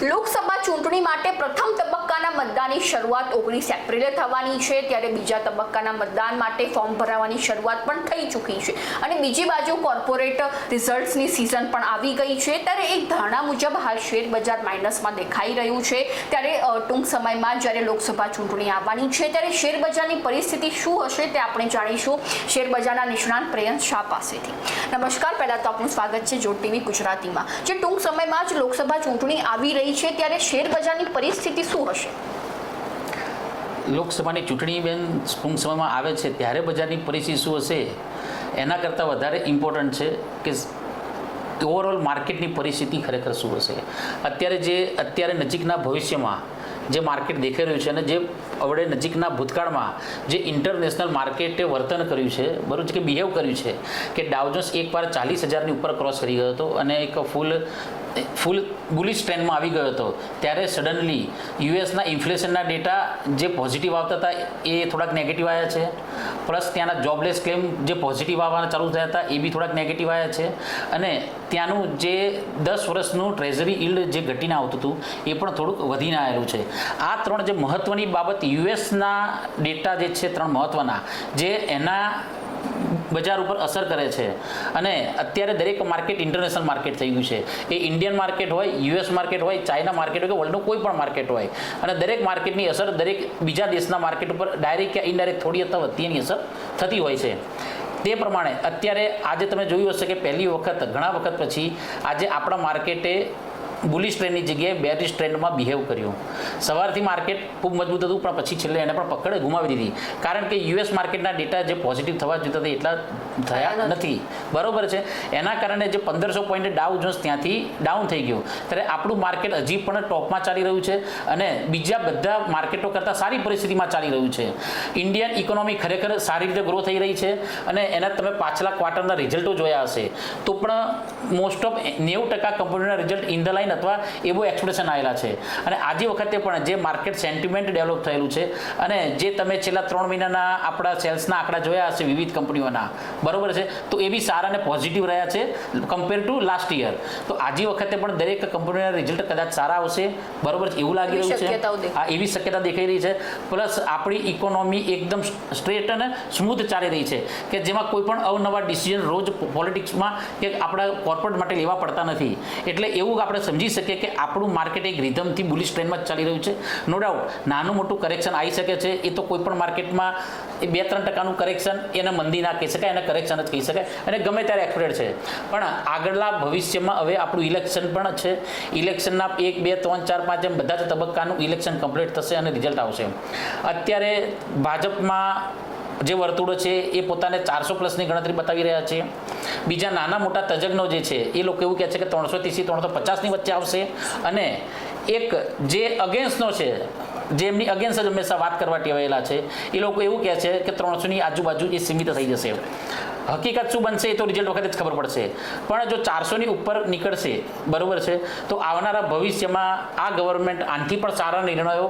લોકસભા ચૂંટણી માટે પ્રથમ તબક્કાના મતદાનની શરૂઆત ઓગણીસ એપ્રિલે થવાની છે, ત્યારે બીજા તબક્કાના મતદાન માટે ફોર્મ ભરાવાની શરૂઆત પણ થઈ ચૂકી છે. અને બીજી બાજુ કોર્પોરેટ રિઝલ્ટ્સની સિઝન પણ આવી ગઈ છે, ત્યારે એક ધારણા મુજબ હાલ શેર બજાર માઇનસમાં દેખાઈ રહ્યું છે. ત્યારે ટૂંક સમયમાં જ્યારે લોકસભા ચૂંટણી આવવાની છે, ત્યારે શેર બજારની પરિસ્થિતિ શું હશે તે આપણે જાણીશું. શેર બજારના નિષ્ણાંત પ્રેયંશ શાહ પાસેથી. નમસ્કાર, પહેલાં તો આપનું સ્વાગત છે જોટ ટીવી ગુજરાતીમાં. જે ટૂંક સમયમાં જ લોકસભા ચૂંટણી આવી રહી છે ત્યારે શેર બજારની પરિસ્થિતિ શું હશે? લોકસભાની ચૂંટણી બેન ટૂંક સમયમાં આવે છે, ત્યારે બજારની પરિસ્થિતિ શું હશે? એના કરતાં વધારે ઇમ્પોર્ટન્ટ છે કે ઓવરઓલ માર્કેટની પરિસ્થિતિ ખરેખર શું હશે? અત્યારે જે, અત્યારે નજીકના ભવિષ્યમાં જે માર્કેટ દેખાઈ રહ્યું છે અને જે હવે નજીકના ભૂતકાળમાં જે ઇન્ટરનેશનલ માર્કેટે વર્તન કર્યું છે, બરોબર કે બિહેવ કર્યું છે, કે ડાઉજન્સ એકવાર ચાલીસ હજારની ઉપર ક્રોસ કરી ગયો હતો અને એક ફૂલ ફૂલ બુલિશ ટ્રેન્ડમાં આવી ગયો હતો. ત્યારે સડનલી યુએસના ઇન્ફ્લેશનના ડેટા જે પોઝિટિવ આવતા હતા એ થોડાક નેગેટિવ આવ્યા છે. પ્લસ ત્યાંના જોબલેસ ક્લેમ જે પોઝિટિવ આવવાના ચાલુ થયા હતા એ બી થોડાક નેગેટિવ આવ્યા છે. અને ત્યાંનું જે દસ વર્ષનું ટ્રેઝરી ઇલ્ડ જે ઘટીને આવતું હતું એ પણ થોડુંક વધીને આવેલું છે. આ ત્રણ જે મહત્ત્વની બાબત યુએસના ડેટા જે છે, ત્રણ મહત્ત્વના જે એના બજાર ઉપર અસર કરે છે. અને અત્યારે દરેક માર્કેટ ઇન્ટરનેશનલ માર્કેટ થઈ ગયું છે. એ ઇન્ડિયન માર્કેટ હોય યુએસ માર્કેટ હોય ચાઇના માર્કેટ હોય કે વર્લ્ડનું કોઈ પણ માર્કેટ હોય. અને દરેક માર્કેટની અસર દરેક બીજા દેશના માર્કેટ ઉપર ડાયરેક્ટ કે ઇનડાયરેક્ટ થોડી અથવા વધતીની અસર થતી હોય છે. તે પ્રમાણે અત્યારે આજે તમે જોયું હશે કે પહેલી વખત, ઘણા વખત પછી આજે આપણા માર્કેટે બુલિશ ટ્રેનની જગ્યાએ બેરિશ ટ્રેન્ડમાં બિહેવ કર્યું. સવારથી માર્કેટ ખૂબ મજબૂત હતું, પણ પછી છેલ્લે એને પણ પકડ ગુમાવી દીધી. કારણ કે યુએસ માર્કેટના ડેટા જે પોઝિટિવ થવા જોઈતા હતા, એટલા થયા નથી. બરોબર છે? એના કારણે જે પંદરસો પોઈન્ટ ડાઉ જોન્સ ત્યાંથી ડાઉન થઈ ગયું. ત્યારે આપણું માર્કેટ હજી પણ ટોપમાં ચાલી રહ્યું છે અને બીજા બધા માર્કેટો કરતાં સારી પરિસ્થિતિમાં ચાલી રહ્યું છે. ઇન્ડિયન ઇકોનોમી ખરેખર સારી રીતે ગ્રો થઈ રહી છે અને એના તમે પાછલા ક્વાર્ટરના રિઝલ્ટો જોયા હશે. તો પણ મોસ્ટ ઓફ નેવું ટકા કંપનીના રિઝલ્ટ ઇન ધ લાઇન અથવા એવો એક્સપ્રેશન આવેલા છે. અને આજે વખતે પણ જે માર્કેટ સેન્ટિમેન્ટ ડેવલપ થયેલું છે અને જે તમે છેલ્લા ત્રણ મહિનાના આપણા સેલ્સના આંકડા જોયા હશે વિવિધ કંપનીઓના. બરોબર છે? તો એ બી સારા અને પોઝિટિવ રહ્યા છે કમ્પેર ટુ લાસ્ટ યર તો આજે વખતે પણ દરેક કંપનીના રિઝલ્ટ કદાચ સારા આવશે બરોબર એવું લાગી રહ્યું છે? હા એવી શક્યતા દેખાઈ રહી છે. પ્લસ આપણી ઇકોનોમી એકદમ સ્ટ્રેટ અને સ્મૂથ ચાલી રહી છે. કે જેમાં કોઈ પણ અવનવા ડિસિઝન રોજ પોલિટિક્સમાં કે આપણા કોર્પોરેટ માટે લેવા પડતા નથી. એટલે એવું આપણે સમજી શકીએ કે આપણું માર્કેટ એક રિધમથી બુલિશ ટ્રેન્ડમાં ચાલી રહ્યું છે. નો ડાઉટ નાનું મોટું કરેક્શન આવી શકે છે. એ તો કોઈ પણ માર્કેટમાં એ બે ત્રણ ટકાનું કરેક્શન એને મંદી ના કહી શકાય, એને કરેક્શન જ કહી શકાય અને ગમે ત્યારે એક્સપેક્ટેડ છે. પણ આગળના ભવિષ્યમાં હવે આપણું ઇલેક્શન પણ છે. ઇલેક્શનના એક, બે, ત્રણ, ચાર, પાંચ એમ બધા જ તબક્કાનું ઇલેક્શન કમ્પ્લીટ થશે અને રિઝલ્ટ આવશે. અત્યારે ભાજપમાં જે વર્તુળો છે એ પોતાને ચારસો પ્લસની ગણતરી બતાવી રહ્યા છે. બીજા નાના મોટા તજજ્ઞો જે છે એ લોકો એવું કહે છે કે ત્રણસો ત્રીસથી ત્રણસો પચાસની વચ્ચે આવશે. અને એક જે અગેન્સ્ટનો છે જે એમની અગેન્સ્ટ જ હંમેશા વાત કરવા ટેવાયેલા છે. એ લોકો એવું કહે છે કે ત્રણસોની આજુબાજુ એ સીમિત થઈ જશે. હકીકત શું બનશે એ તો રિઝલ્ટ વખતે જ ખબર પડશે. પણ જો ચારસોની ઉપર નીકળશે, બરાબર છે, તો આવનારા ભવિષ્યમાં આ ગવર્મેન્ટ આનાથી પણ સારા નિર્ણયો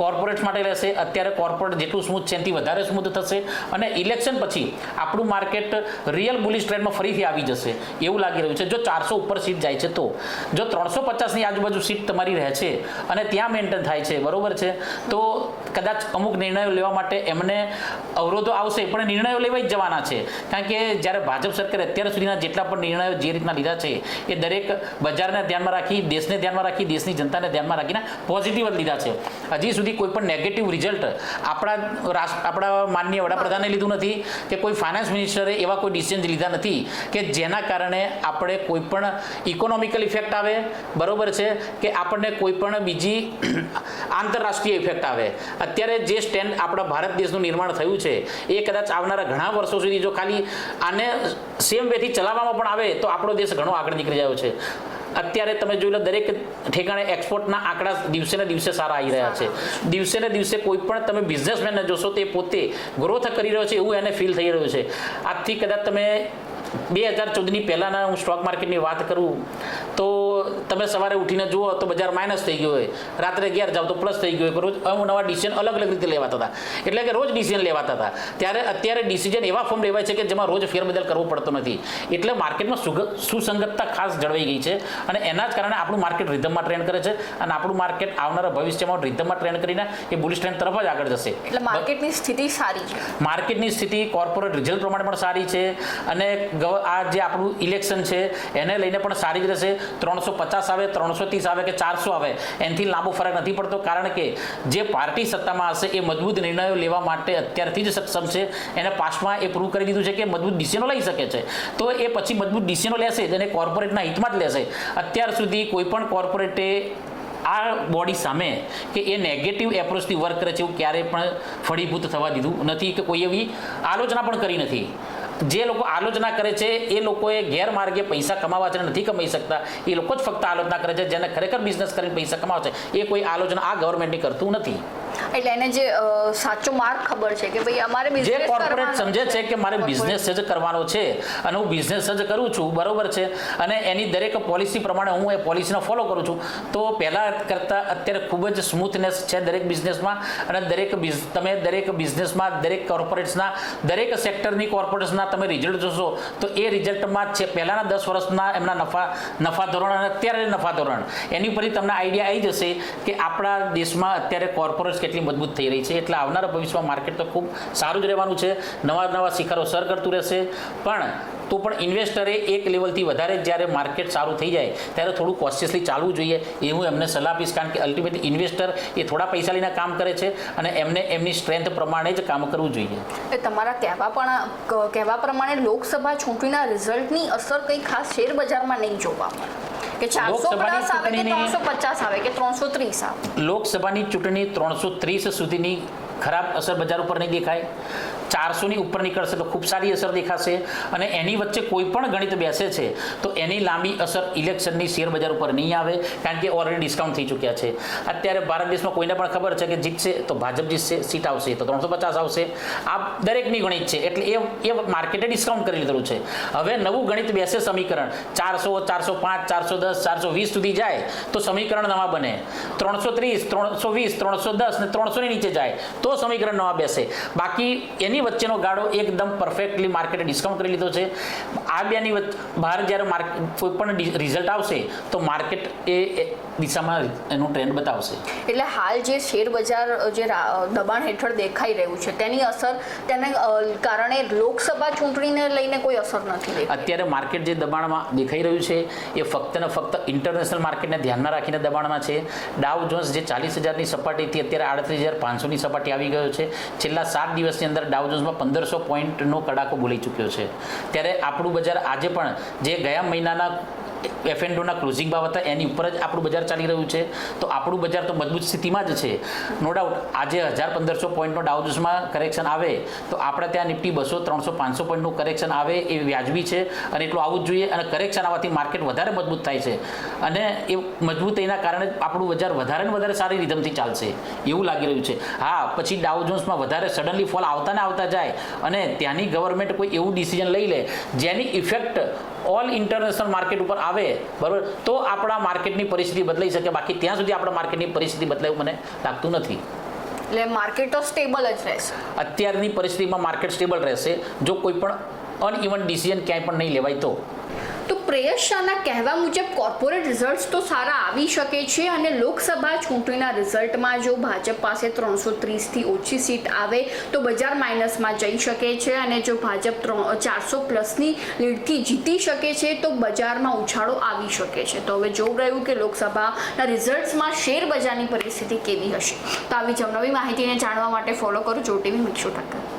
કોર્પોરેટ માટે લેશે. અત્યારે કોર્પોરેટ જેટલું સ્મૂથ છે એનાથી વધારે સ્મૂથ થશે અને ઇલેક્શન પછી આપણું માર્કેટ રિયલ બુલિશ ટ્રેન્ડમાં ફરીથી આવી જશે. એવું લાગી રહ્યું છે. જો ચારસો ઉપર સીટ જાય છે તો. જો ત્રણસો પચાસની આજુબાજુ સીટ તમારી રહે છે અને ત્યાં મેન્ટેન થાય છે, બરાબર છે, તો કદાચ અમુક નિર્ણયો લેવા માટે એમને અવરોધો આવશે, પણ નિર્ણયો લેવાઈ જ જવાના છે. કારણ કે જ્યારે ભાજપ સરકારે અત્યાર સુધીના જેટલા પણ નિર્ણયો જે રીતના લીધા છે, એ દરેક બજારને ધ્યાનમાં રાખી, દેશને ધ્યાનમાં રાખી, દેશની જનતાને ધ્યાનમાં રાખીને પોઝિટિવ લીધા છે. હજી સુધી કોઈ પણ નેગેટિવ રિઝલ્ટ આપણા રાષ્ટ્ર આપણા માનનીય વડાપ્રધાને લીધું નથી કે કોઈ ફાઇનાન્સ મિનિસ્ટરે એવા કોઈ ડિસિઝન લીધા નથી કે જેના કારણે આપણે કોઈ પણ ઇકોનોમિકલ ઇફેક્ટ આવે, બરોબર છે, કે આપણને કોઈ પણ બીજી આંતરરાષ્ટ્રીય ઇફેક્ટ આવે. અત્યારે જે સ્ટેન્ડ આપણા ભારત દેશનું નિર્માણ થયું છે, એ કદાચ આવનારા ઘણા વર્ષો સુધી જો ખાલી આને સેમ વેથી ચલાવવામાં પણ આવે તો આપણો દેશ ઘણો આગળ નીકળી જાય છે. અત્યારે તમે જોઈ લો દરેક ઠેકાણે એક્સપોર્ટના આંકડા દિવસે ને દિવસે સારા આવી રહ્યા છે. દિવસે ને દિવસે કોઈ પણ તમે બિઝનેસમેનને જોશો તે પોતે ગ્રોથ કરી રહ્યો છે એવું એને ફીલ થઈ રહ્યું છે. આજથી કદાચ તમે બે હજાર ચૌદની પહેલાંના હું સ્ટોક માર્કેટની વાત કરું તો તમે સવારે ઉઠીને જુઓ તો બજાર માઇનસ થઈ ગયું હોય. રાત્રે અગિયાર જાઓ તો પ્લસ થઈ ગયું હોય. રોજ અવનવા ડિસિઝન અલગ અલગ રીતે લેવાતા હતા. એટલે કે રોજ ડિસિઝન લેવાતા હતા. ત્યારે અત્યારે ડિસિઝન એવા ફોર્મ લેવાય છે કે જેમાં રોજ ફેરબદલ કરવો પડતો નથી. એટલે માર્કેટમાં સુગ- સુસંગતતા ખાસ જળવાઈ ગઈ છે. અને એના જ કારણે આપણું માર્કેટ રિધમમાં ટ્રેન્ડ કરે છે. અને આપણું માર્કેટ આવનારા ભવિષ્યમાં રિધમમાં ટ્રેન્ડ કરીને એ બુલિશ ટ્રેન્ડ તરફ જ આગળ જશે. એટલે માર્કેટની સ્થિતિ સારી છે. માર્કેટની સ્થિતિ કોર્પોરેટ રિઝલ્ટ પ્રમાણે પણ સારી છે. અને આ જે આપણું ઇલેક્શન છે એને લઈને પણ સારી જ રહેશે. ત્રણસો પચાસ આવે, ત્રણસો ત્રીસ આવે કે ચારસો આવે, એનાથી લાંબો ફરક નથી પડતો, કારણ કે જે પાર્ટી સત્તામાં હશે એ મજબૂત નિર્ણયો લેવા માટે અત્યારથી જ સક્ષમ છે. એને પાસમાં એ પ્રૂવ કરી દીધું છે કે મજબૂત ડિસિઝનો લઈ શકે છે. તો એ પછી મજબૂત ડિસિઝનો લેશે જ અને કોર્પોરેટના હિતમાં જ લેશે. અત્યાર સુધી કોઈપણ કોર્પોરેટે આ બોડી સામે કે એ નેગેટિવ એપ્રોચથી વર્ક કરે છે એવું ક્યારેય પણ ફળીભૂત થવા દીધું નથી કે કોઈ એવી આલોચના પણ કરી નથી. જે લોકો આલોચના કરે છે, એ લોકોએ ગેરમાર્ગે પૈસા કમાવા છે નથી કમાઈ શકતા. એ લોકો જ ફક્ત આલોચના કરે છે, જેને ખરેખર બિઝનેસ કરીને પૈસા કમાવે છે. એ કોઈ આલોચના આ ગવર્મેન્ટની કરતું નથી. એટલે એને જે સાચો માર્ગ ખબર છે કે ભાઈ અમારે જે કોર્પોરેટ સમજે છે કે મારે બિઝનેસ જ કરવાનો છે અને હું બિઝનેસ જ કરું છું બરોબર છે? અને એની દરેક પોલિસી પ્રમાણે હું એ પોલિસીને ફોલો કરું છું. તો પહેલાં કરતાં અત્યારે ખૂબ જ સ્મૂથનેસ છે દરેક બિઝનેસમાં અને દરેક તમે દરેક બિઝનેસમાં દરેક કોર્પોરેટ્સના દરેક સેક્ટરની કોર્પોરેટ્સના તમે રિઝલ્ટ જોશો તો એ રિઝલ્ટમાં છે પહેલાંના દસ વર્ષના એમના નફા નફા ધોરણ અને અત્યારે નફા ધોરણ. એની પરથી તમને આઈડિયા આવી જશે કે આપણા દેશમાં અત્યારે કોર્પોરેટ્સ કેટલી મજબૂત થઈ રહી છે. એટલે આવનારા ભવિષ્યમાં માર્કેટ તો ખૂબ સારું જ રહેવાનું છે. નવા નવા શિખરો સર કરતું રહેશે. પણ તો પણ ઇન્વેસ્ટરે એક લેવલથી વધારે જ્યારે માર્કેટ સારું થઈ જાય, ત્યારે થોડું કોશિયસલી ચાલવું જોઈએ. એ હું એમને સલાહ આપીશ, કારણ કે અલ્ટિમેટલી ઇન્વેસ્ટર એ થોડા પૈસા લઈને કામ કરે છે અને એમને એમની સ્ટ્રેન્થ પ્રમાણે જ કામ કરવું જોઈએ. તમારા કહેવા પણ, કહેવા પ્રમાણે લોકસભા ચૂંટણીના રિઝલ્ટની અસર કંઈ ખાસ શેર બજારમાં નહીં જોવા મળે. કે ચારસો પ્લસ આવે કે ત્રણસો પચાસ આવે કે ત્રણસો ત્રીસ આવે? લોકસભાની ચૂંટણી ત્રણસો ત્રીસ સુધીની ખરાબ અસર બજાર ઉપર નહીં દેખાય. ચારસોની ઉપર નીકળશે તો ખૂબ સારી અસર દેખાશે અને એની વચ્ચે કોઈ પણ ગણિત બેસે છે, તો એની લાંબી અસર ઇલેક્શનની શેર બજાર ઉપર નહીં આવે, કારણ કે ઓલરેડી ડિસ્કાઉન્ટ થઈ ચૂક્યા છે. અત્યારે ભારત દેશમાં કોઈને પણ ખબર છે કે જીતશે તો ભાજપ જીતશે, સીટ આવશે તો ત્રણસો પચાસ આવશે. આ દરેકની ગણિત છે, એટલે એ એ માર્કેટે ડિસ્કાઉન્ટ કરી લીધેલું છે. હવે નવું ગણિત બેસે સમીકરણ. ચારસો ચારસો પાંચ, ચારસો દસ, ચારસો વીસ સુધી જાય તો સમીકરણ નવા બને. ત્રણસો ત્રીસ, ત્રણસો વીસ, ત્રણસો દસ ને ત્રણસોની નીચે જાય તો સમીકરણ નવા બેસે. બાકી એની વચ્ચેનો ગાળો એકદમ પરફેક્ટલી માર્કેટે ડિસ્કાઉન્ટ કરી લીધો છે. આ બેની બહાર જ્યારે માર્કેટ કોઈ પણ રિઝલ્ટ આવશે તો માર્કેટ એ એ દિશામાં એનું ટ્રેન્ડ બતાવશે. એટલે હાલ જે શેર બજાર જે દબાણ હેઠળ દેખાઈ રહ્યું છે તેની અસર તેને કારણે લોકસભા ચૂંટણીને લઈને કોઈ અસર નથી અત્યારે માર્કેટ જે દબાણમાં દેખાઈ રહ્યું છે એ ફક્ત ને ફક્ત ઇન્ટરનેશનલ માર્કેટને ધ્યાનમાં રાખીને દબાણમાં છે. ડાવ જોન્સ જે ચાલીસ હજારની સપાટીથી અત્યારે આડત્રીસ હજાર પાંચસોની સપાટી આવી ગયો છે. છેલ્લા સાત દિવસની અંદર ડાવ જોન્સમાં પંદરસો પોઈન્ટનો કડાકો બોલી ચૂક્યો છે. ત્યારે આપણું બજાર આજે પણ જે ગયા મહિનાના એફએનડોના ક્લોઝિંગ ભાવ હતા એની ઉપર જ આપણું બજાર ચાલી રહ્યું છે. તો આપણું બજાર તો મજબૂત સ્થિતિમાં જ છે. નો ડાઉટ આજે હજાર પંદરસો પોઈન્ટનો ડાઉઝમાં કરેક્શન આવે, તો આપણે ત્યાં નિફ્ટી બસો, ત્રણસો, પાંચસો પોઈન્ટનું કરેક્શન આવે એ વ્યાજબી છે. અને એટલું આવવું જ જોઈએ અને કરેક્શન આવવાથી માર્કેટ વધારે મજબૂત થાય છે. અને એ મજબૂત એના કારણે આપણું બજાર વધારે ને વધારે સારી રીધમથી ચાલશે. એવું લાગી રહ્યું છે. હા, પછી ડાઉ જોન્સમાં વધારે સડનલી ફોલ આવતા ને આવતા જાય. અને ત્યાંની ગવર્મેન્ટ કોઈ એવું ડિસિઝન લઈ લે, જેની ઇફેક્ટ ઓલ ઇન્ટરનેશનલ માર્કેટ ઉપર આવે બરાબર? તો આપણા માર્કેટની પરિસ્થિતિ બદલાઈ શકે. બાકી ત્યાં સુધી આપણા માર્કેટની પરિસ્થિતિ બદલાય મને લાગતું નથી. એટલે માર્કેટ તો સ્ટેબલ જ રહેશે. અત્યારની પરિસ્થિતિમાં માર્કેટ સ્ટેબલ રહેશે. જો કોઈ પણ અનઇવન ડિસિઝન ક્યાંય પણ નહીં લેવાય તો તો. પ્રેયસ શાહના કહેવા મુજબ કોર્પોરેટ રિઝલ્ટ્સ તો સારા આવી શકે છે અને લોકસભા ચૂંટણીના રિઝલ્ટમાં જો ભાજપ પાસે ત્રણસો ત્રીસથી ઓછી સીટ આવે તો બજાર માઇનસમાં જઈ શકે છે અને જો ભાજપ ચારસો પ્લસની લીડથી જીતી શકે છે તો બજારમાં ઉછાળો આવી શકે છે. તો હવે જોવું રહ્યું કે લોકસભાના રિઝલ્ટ્સમાં શેર બજારની પરિસ્થિતિ કેવી હશે? તો આવી જ માહિતીને જાણવા માટે ફોલો કરો. જો ટીવી મિક્ષુ ઠક્કર